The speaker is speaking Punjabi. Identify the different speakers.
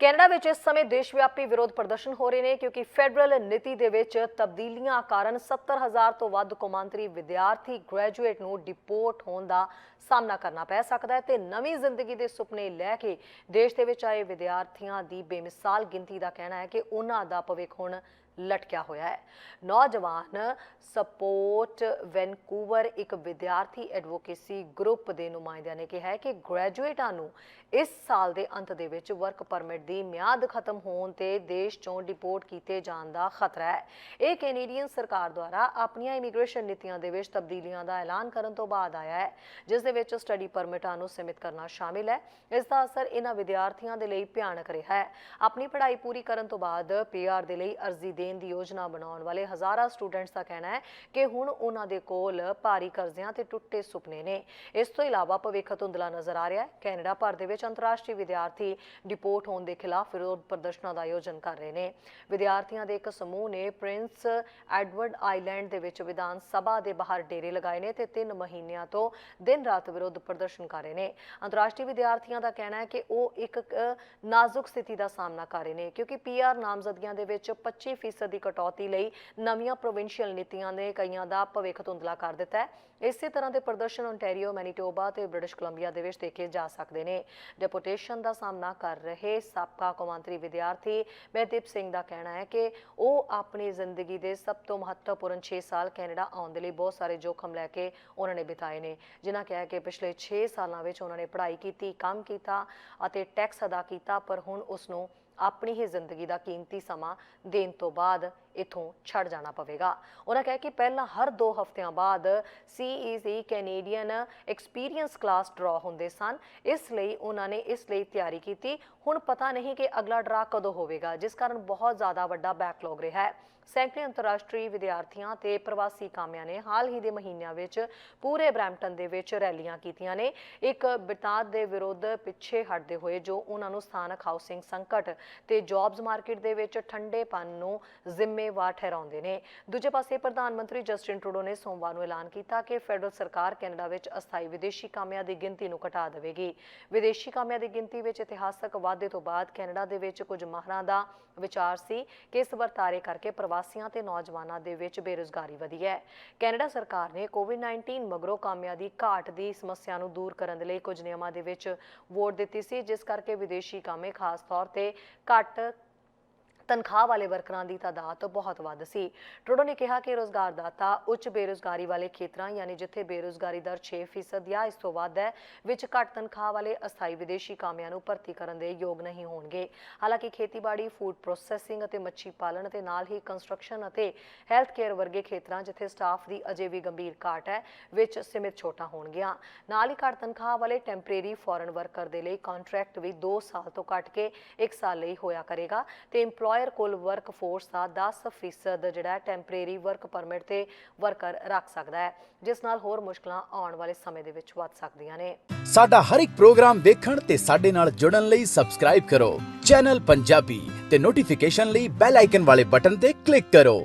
Speaker 1: ਕੈਨੇਡਾ ਵਿੱਚ ਇਸ ਸਮੇਂ ਦੇਸ਼ ਵਿਆਪੀ ਵਿਰੋਧ ਪ੍ਰਦਰਸ਼ਨ ਹੋ ਰਹੇ ਨੇ ਕਿਉਂਕਿ ਫੈਡਰਲ ਨੀਤੀ ਦੇ ਵਿੱਚ ਤਬਦੀਲੀਆਂ ਕਾਰਨ 70000 ਤੋਂ ਵੱਧ ਕੌਮਾਂਤਰੀ ਵਿਦਿਆਰਥੀ ਗ੍ਰੈਜੂਏਟ ਨੂੰ ਡਿਪੋਰਟ ਹੋਣ ਦਾ ਸਾਹਮਣਾ ਕਰਨਾ ਪੈ ਸਕਦਾ ਹੈ ਤੇ ਨਵੀਂ ਜ਼ਿੰਦਗੀ ਦੇ ਸੁਪਨੇ ਲੈ ਕੇ ਦੇਸ਼ ਦੇ ਵਿੱਚ ਆਏ ਵਿਦਿਆਰਥੀਆਂ ਦੀ ਬੇਮਿਸਾਲ ਗਿਣਤੀ ਦਾ ਕਹਿਣਾ ਹੈ ਕਿ ਉਹਨਾਂ ਦਾ ਭਵਿੱਖ ਹੁਣ ਲਟਕਿਆ ਹੋਇਆ ਹੈ। ਨੌਜਵਾਨ ਸਪੋਰਟ ਵੈਨਕੂਵਰ ਇੱਕ ਵਿਦਿਆਰਥੀ ਐਡਵੋਕੇਸੀ ਗਰੁੱਪ ਦੇ ਨੁਮਾਇੰਦਿਆਂ ਨੇ ਕਿਹਾ ਹੈ ਕਿ ਗ੍ਰੈਜੂਏਟਾਂ ਨੂੰ ਇਸ ਸਾਲ ਦੇ ਅੰਤ ਦੇ ਵਿੱਚ ਵਰਕ ਪਰਮਿਟ ਦੀ ਮਿਆਦ ਖਤਮ ਹੋਣ ਤੇ ਦੇਸ਼ ਚੋਂ ਡਿਪੋਰਟ ਕੀਤੇ ਜਾਣ ਦਾ ਖਤਰਾ ਹੈ। ਇਹ ਕੈਨੇਡੀਅਨ ਸਰਕਾਰ ਦੁਆਰਾ ਆਪਣੀਆਂ ਇਮੀਗ੍ਰੇਸ਼ਨ ਨੀਤੀਆਂ ਦੇ ਵਿੱਚ ਤਬਦੀਲੀਆਂ ਦਾ ਐਲਾਨ ਕਰਨ ਤੋਂ ਬਾਅਦ ਆਇਆ ਹੈ, ਜਿਸ ਦੇ ਵਿੱਚ ਸਟੱਡੀ ਪਰਮਿਟਾਂ ਨੂੰ ਸੀਮਿਤ ਕਰਨਾ ਸ਼ਾਮਿਲ ਹੈ। ਇਸ ਦਾ ਅਸਰ ਇਹਨਾਂ ਵਿਦਿਆਰਥੀਆਂ ਦੇ ਲਈ ਭਿਆਨਕ ਰਿਹਾ ਹੈ। ਆਪਣੀ ਪੜ੍ਹਾਈ ਪੂਰੀ ਕਰਨ ਤੋਂ ਬਾਅਦ ਪੀਆਰ ਦੇ ਲਈ ਅਰਜ਼ੀ ਦੇਣ ਦੀ ਯੋਜਨਾ ਬਣਾਉਣ ਵਾਲੇ ਹਜ਼ਾਰਾਂ ਸਟੂਡੈਂਟਸ ਦਾ ਕਹਿਣਾ ਹੈ ਕਿ ਹੁਣ ਉਹਨਾਂ ਦੇ ਕੋਲ ਭਾਰੀ ਕਰਜ਼ਿਆਂ ਤੇ ਟੁੱਟੇ ਸੁਪਨੇ ਨੇ। ਇਸ ਤੋਂ ਇਲਾਵਾ ਭਵਿੱਖ ਧੁੰਦਲਾ ਨਜ਼ਰ ਆ ਰਿਹਾ ਹੈ। ਕੈਨੇਡਾ ਭਰ ਦੇ ਵਿੱਚ ਅੰਤਰਰਾਸ਼ਟਰੀ ਵਿਦਿਆਰਥੀ ਡਿਪੋਰਟ ਹੋਣ ਦੇ ਖਿਲਾਫ ਵਿਰੋਧ ਪ੍ਰਦਰਸ਼ਨਾਂ ਦਾ ਆਯੋਜਨ ਕਰ ਰਹੇ ਨੇ। ਵਿਦਿਆਰਥੀਆਂ ਦੇ ਇੱਕ ਸਮੂਹ ਨੇ ਪ੍ਰਿੰਸ ਐਡਵਰਡ ਆਈਲੈਂਡ ਦੇ ਵਿੱਚ ਵਿਧਾਨ ਸਭਾ ਦੇ ਬਾਹਰ ਡੇਰੇ ਲਗਾਏ ਨੇ ਤੇ 3 ਮਹੀਨਿਆਂ ਤੋਂ ਦਿਨ ਰਾਤ ਵਿਰੋਧ ਪ੍ਰਦਰਸ਼ਨ ਕਰ ਰਹੇ ਨੇ। ਅੰਤਰਰਾਸ਼ਟਰੀ ਵਿਦਿਆਰਥੀਆਂ ਦਾ ਕਹਿਣਾ ਹੈ ਕਿ ਉਹ ਇੱਕ ਨਾਜ਼ੁਕ ਸਥਿਤੀ ਦਾ ਸਾਹਮਣਾ ਕਰ ਰਹੇ ਨੇ, ਕਿਉਂਕਿ ਪੀਆਰ ਨਾਮਜ਼ਦਗੀਆਂ ਦੇ ਵਿੱਚ 25% ਦੀ ਕਟੌਤੀ ਲਈ ਨਵੀਆਂ ਪ੍ਰੋਵਿੰਸ਼ੀਅਲ ਨੀਤੀਆਂ ਨੇ ਕਈਆਂ ਦਾ ਭਵਿੱਖ ਧੁੰਦਲਾ ਕਰ ਦਿੱਤਾ ਹੈ। ਇਸੇ ਤਰ੍ਹਾਂ ਦੇ ਪ੍ਰਦਰਸ਼ਨ ਓਨਟਾਰੀਓ ਮੈਨੀਟੋਬਾ ਤੇ ਬ੍ਰਿਟਿਸ਼ ਕੋਲੰਬੀਆ ਦੇ ਵਿੱਚ ਦੇਖੇ ਜਾ ਸਕਦੇ ਨੇ। ਡੈਪੂਟੇਸ਼ਨ ਦਾ ਸਾਹਮਣਾ ਕਰ ਰਹੇ ਸਾਬਕਾ ਕੌਮਾਂਤਰੀ ਵਿਦਿਆਰਥੀ ਮਹਿਦੀਪ ਸਿੰਘ ਦਾ ਕਹਿਣਾ ਹੈ ਕਿ ਉਹ ਆਪਣੀ ਜ਼ਿੰਦਗੀ ਦੇ ਸਭ ਤੋਂ ਮਹੱਤਵਪੂਰਨ 6 ਸਾਲ ਕੈਨੇਡਾ ਆਉਣ ਦੇ ਲਈ ਬਹੁਤ ਸਾਰੇ ਜੋਖਮ ਲੈ ਕੇ ਉਹਨਾਂ ਨੇ ਬਿਤਾਏ ਨੇ। ਜਿਨ੍ਹਾਂ ਕਿਹਾ ਕਿ ਪਿਛਲੇ 6 ਸਾਲਾਂ ਵਿੱਚ ਉਹਨਾਂ ਨੇ ਪੜ੍ਹਾਈ ਕੀਤੀ, ਕੰਮ ਕੀਤਾ ਅਤੇ ਟੈਕਸ ਅਦਾ ਕੀਤਾ, ਪਰ ਹੁਣ ਉਸ ਨੂੰ ਆਪਣੀ ਹੀ ਜ਼ਿੰਦਗੀ ਦਾ ਕੀਮਤੀ ਸਮਾਂ ਦੇਣ ਤੋਂ ਬਾਅਦ ਇਥੋਂ ਛੱਡ ਜਾਣਾ ਪਵੇਗਾ। ਉਹਨਾਂ ਕਹਿ ਕਿ ਪਹਿਲਾਂ ਹਰ 2 ਹਫ਼ਤਿਆਂ ਬਾਅਦ CEC Canadian experience class draw ਹੁੰਦੇ ਸਨ। ਇਸ ਲਈ ਉਹਨਾਂ ਨੇ ਇਸ ਲਈ ਤਿਆਰੀ ਕੀਤੀ। ਹੁਣ ਪਤਾ ਨਹੀਂ ਕਿ ਅਗਲਾ ਡਰਾ ਕਦੋਂ ਹੋਵੇਗਾ, ਜਿਸ ਕਾਰਨ ਬਹੁਤ ਜ਼ਿਆਦਾ ਵੱਡਾ ਬੈਕਲੌਗ ਰਿਹਾ ਹੈ। ਸੈਂਕੜੇ ਅੰਤਰਰਾਸ਼ਟਰੀ ਵਿਦਿਆਰਥੀਆਂ ਤੇ ਪ੍ਰਵਾਸੀ ਕਾਮਿਆਂ ਨੇ ਹਾਲ ਹੀ ਦੇ ਮਹੀਨਿਆਂ ਵਿੱਚ ਪੂਰੇ ਬ੍ਰੈਂਪਟਨ ਦੇ ਵਿੱਚ ਰੈਲੀਆਂ ਕੀਤੀਆਂ ਨੇ। ਇੱਕ ਬਿਤਾਦ ਦੇ ਵਿਰੁੱਧ ਪਿੱਛੇ ਹਟਦੇ ਹੋਏ ਜੋ ਉਹਨਾਂ ਨੂੰ ਸਥਾਨਕ ਹਾਊਸਿੰਗ ਸੰਕਟ ਤੇ ਜੌਬਸ ਮਾਰਕੀਟ ਦੇ ਵਿੱਚ ਠੰਡੇਪਨ ਨੂੰ ਜ਼ਿੰਮੇ ਜ਼ਿੰਮੇਵਾਰ ਠਹਿਰਾਉਂਦੇ ਨੇ। ਦੂਜੇ ਪਾਸੇ ਪ੍ਰਧਾਨ ਮੰਤਰੀ ਜਸਟਿਨ ਟਰੂਡੋ ਨੇ ਸੋਮਵਾਰ ਨੂੰ ਐਲਾਨ ਕੀਤਾ ਕਿ ਫੈਡਰਲ ਸਰਕਾਰ ਕੈਨੇਡਾ ਵਿੱਚ ਅਸਥਾਈ ਵਿਦੇਸ਼ੀ ਕਾਮਿਆਂ ਦੀ ਗਿਣਤੀ ਨੂੰ ਘਟਾ ਦੇਵੇਗੀ। ਵਿਦੇਸ਼ੀ ਕਾਮਿਆਂ ਦੀ ਗਿਣਤੀ ਵਿੱਚ ਇਤਿਹਾਸਕ ਵਾਧੇ ਤੋਂ ਬਾਅਦ ਕੈਨੇਡਾ ਦੇ ਵਿੱਚ ਕੁਝ ਮਾਹਰਾਂ ਦਾ ਵਿਚਾਰ ਸੀ ਕਿ ਇਸ ਵਰਤਾਰੇ ਕਰਕੇ ਪ੍ਰਵਾਸੀਆਂ ਤੇ ਨੌਜਵਾਨਾਂ ਦੇ ਵਿੱਚ ਬੇਰੁਜ਼ਗਾਰੀ ਵਧੀ ਹੈ। ਕੈਨੇਡਾ ਸਰਕਾਰ ਨੇ ਕੋਵਿਡ-19 ਮਗਰੋਂ ਕਾਮਿਆਂ ਦੀ ਘਾਟ ਦੀ ਸਮੱਸਿਆ ਨੂੰ ਦੂਰ ਕਰਨ ਦੇ ਲਈ ਕੁਝ ਨਿਯਮਾਂ ਦੇ ਵਿੱਚ ਵੋਟ ਦਿੱਤੀ ਸੀ, ਜਿਸ ਕਰਕੇ ਵਿਦੇਸ਼ੀ ਕਾਮੇ ਖਾਸ ਤੌਰ ਤੇ ਘੱਟ ਤਨਖਾਹ ਵਾਲੇ ਵਰਕਰਾਂ ਦੀ ਤਾਦਾਦ ਬਹੁਤ ਵੱਧ ਸੀ। ਟਰੂਡੋ ਨੇ ਕਿਹਾ ਕਿ ਰੋਜ਼ਗਾਰਦਾਤਾ ਉੱਚ ਬੇਰੁਜ਼ਗਾਰੀ ਵਾਲੇ ਖੇਤਰਾਂ, ਯਾਨੀ ਜਿੱਥੇ ਬੇਰੁਜ਼ਗਾਰੀ ਦਰ 6% ਜਾਂ ਇਸ ਤੋਂ ਵੱਧ ਹੈ, ਵਿੱਚ ਘੱਟ ਤਨਖਾਹ ਵਾਲੇ ਅਸਥਾਈ ਵਿਦੇਸ਼ੀ ਕਾਮਿਆਂ ਨੂੰ ਭਰਤੀ ਕਰਨ ਦੇ ਯੋਗ ਨਹੀਂ ਹੋਣਗੇ। ਹਾਲਾਂਕਿ ਖੇਤੀਬਾੜੀ, ਫੂਡ ਪ੍ਰੋਸੈਸਿੰਗ ਅਤੇ ਮੱਛੀ ਪਾਲਣ ਅਤੇ ਨਾਲ ਹੀ ਕੰਸਟਰਕਸ਼ਨ ਅਤੇ ਹੈਲਥ ਕੇਅਰ ਵਰਗੇ ਖੇਤਰਾਂ, ਜਿੱਥੇ ਸਟਾਫ ਦੀ ਅਜੇ ਵੀ ਗੰਭੀਰ ਘਾਟ ਹੈ, ਵਿੱਚ ਸੀਮਿਤ ਛੋਟਾਂ ਹੋਣਗੀਆਂ। ਨਾਲ ਹੀ ਘੱਟ ਤਨਖਾਹ ਵਾਲੇ ਟੈਂਪਰੇਰੀ ਫੋਰਨ ਵਰਕਰ ਦੇ ਲਈ ਕੰਟਰੈਕਟ ਵੀ 2 ਸਾਲ ਤੋਂ ਘੱਟ ਕੇ 1 ਸਾਲ ਲਈ ਹੋਇਆ ਕਰੇਗਾ ਤੇ EMPLOYER ਕੋਲ ਵਰਕ ਦਾ 10% ਜਿਹੜਾ ਟੈਂਪਰੇਰੀ ਵਰਕ ਪਰਮਿਟ ਤੇ ਵਰਕਰ ਰੱਖ ਸਕਦਾ ਹੈ, ਜਿਸ ਨਾਲ ਹੋਰ ਮੁਸ਼ਕਲਾਂ ਆਉਣ ਵਾਲੇ ਸਮੇਂ ਦੇ ਵਿੱਚ ਵੱਧ ਸਕਦੀਆਂ ਨੇ।
Speaker 2: ਸਾਡਾ ਹਰ ਇੱਕ ਪ੍ਰੋਗਰਾਮ ਦੇਖਣ ਤੇ ਸਾਡੇ ਨਾਲ ਜੁੜਨ ਲਈ ਸਬਸਕ੍ਰਾਈਬ ਕਰੋ। ਚੈਨਲ ਪੰਜਾਬੀ ਤੇ ਨੋਟੀਫਿਕੇਸ਼ਨ ਲਈ ਬੈਲ ਆਈਕਨ ਵਾਲੇ ਬਟਨ ਤੇ ਕਲਿੱਕ ਕਰੋ।